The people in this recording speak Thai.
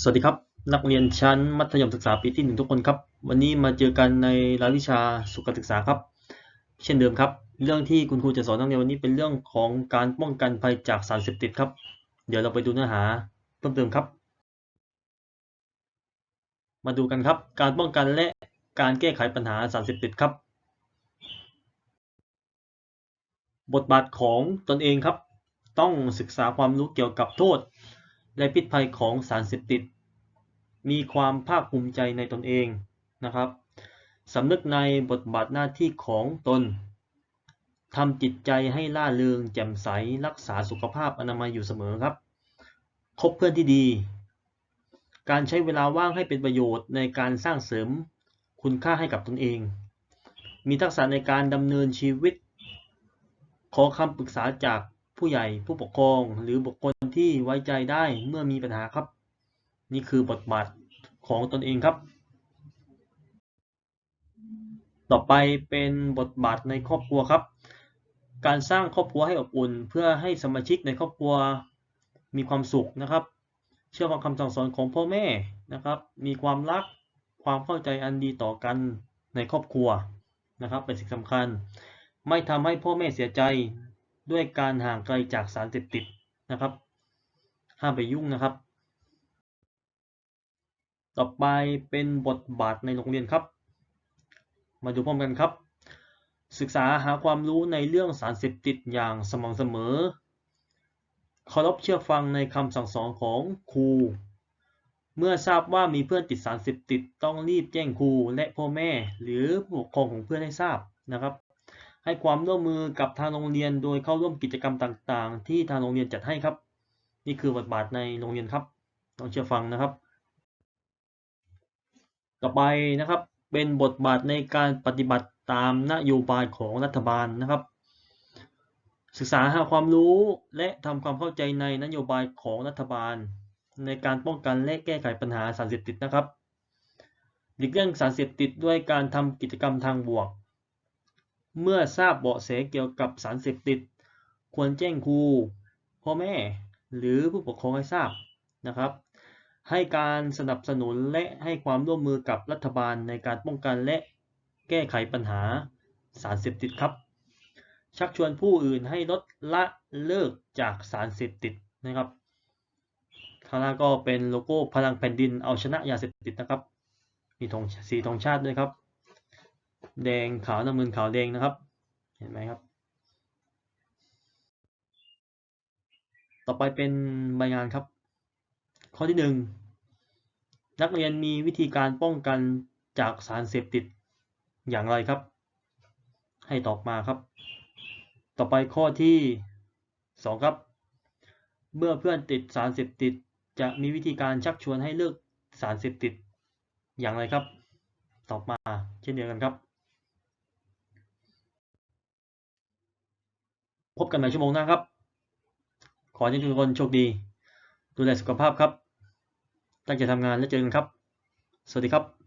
สวัสดีครับ นักเรียนชั้นมัธยมศึกษาปีที่หนึ่งทุกคนครับ วันนี้มาเจอกันในรายวิชาสุขศึกษาครับ เช่นเดิมครับ เรื่องที่คุณครูจะสอนนักเรียนวันนี้เป็นเรื่องของการป้องกันภัยจากสารเสพติดครับ เดี๋ยวเราไปดูเนื้อหาเพิ่มเติมครับ มาดูกันครับ การป้องกันและการแก้ไขปัญหาสารเสพติดครับ บทบาทของตนเองครับ ต้องศึกษาความรู้เกี่ยวกับโทษ และพิษภัยของสารเสพติด มีความภาคภูมิใจในตนเองนะครับสำนึกในบทบาทหน้าที่ของตนทำจิตใจให้ล่าเริงแจ่มใสรักษาสุขภาพอนามัยอยู่เสมอครับ คบเพื่อนที่ดี การใช้เวลาว่างให้เป็นประโยชน์ในการสร้างเสริมคุณค่าให้กับตนเอง มีทักษะในการดำเนินชีวิต ขอคำปรึกษาจาก ผู้ใหญ่ผู้ปกครอง หรือบุคคลที่ไว้ใจได้เมื่อมีปัญหาครับ นี่คือบทบาทของตนเองครับ ต่อไปเป็นบทบาทในครอบครัวครับ การสร้างครอบครัวให้อบอุ่น เพื่อให้สมาชิกในครอบครัวมีความสุขนะครับ เชื่อฟังคำสั่งสอนของพ่อแม่นะครับ มีความรักความเข้าใจอันดีต่อกันในครอบครัวนะครับ เป็นสิ่งสำคัญ ไม่ทำให้พ่อแม่เสียใจ ด้วยการห่างไกลจากสารเสพติดนะครับ ห้ามไปยุ่งนะครับ ต่อไปเป็นบทบาทในโรงเรียนครับ มาดูพร้อมกันครับ ศึกษาหาความรู้ในเรื่องสารเสพติดอย่างสม่ำเสมอเคารพเชื่อฟังในคำสั่งสอนของครู เมื่อทราบว่ามีเพื่อนติดสารเสพติดต้องรีบแจ้งครูและพ่อแม่ หรือผู้ปกครองของเพื่อนให้ทราบนะครับ ให้ความร่วมมือกับทางโรงเรียนโดยเข้าร่วมกิจกรรมต่างๆ ที่ทางโรงเรียนจัดให้ครับ นี่คือบทบาทในโรงเรียนครับต้องเชื่อฟังนะครับ ต่อไปนะครับเป็นบทบาทในการปฏิบัติตามนโยบายของรัฐบาลนะครับ ศึกษาหาความรู้และทำความเข้าใจในนโยบายของรัฐบาล ในการป้องกันและแก้ไขปัญหาสารเสพติดนะครับหลีกเลี่ยงสารเสพติดด้วยการทำกิจกรรมทางบวก เมื่อทราบเบาะแสเกี่ยวกับสารเสพติด ควรแจ้งครูพ่อแม่หรือผู้ปกครองให้ทราบนะครับ ให้การสนับสนุนและให้ความร่วมมือกับรัฐบาลในการป้องกันและแก้ไขปัญหาสารเสพติดครับ ชักชวนผู้อื่นให้ลดละเลิกจากสารเสพติดนะครับข้างหน้าก็เป็นโลโก้พลังแผ่นดินเอาชนะยาเสพติดนะครับ มีธงสีธงชาติด้วยครับ แดงขาวน้ำเงินขาวแดงนะครับ เห็นไหมครับ ต่อไปเป็นใบงานครับ ข้อที่หนึ่งนักเรียนมีวิธีการป้องกันจากสารเสพติดอย่างไรครับ ให้ตอบมาครับ ต่อไปข้อที่สองครับ เมื่อเพื่อนติดสารเสพติดจะมีวิธีการชักชวนให้เลิกสารเสพติดอย่างไรครับ ตอบมาเช่นเดียวกันครับ บกันใหม่ชั่วโมงหน้าครับ ขอให้ทุกคนโชคดี ดูแลสุขภาพครับ ตั้งใจทำงานและเจอกันครับ สวัสดีครับ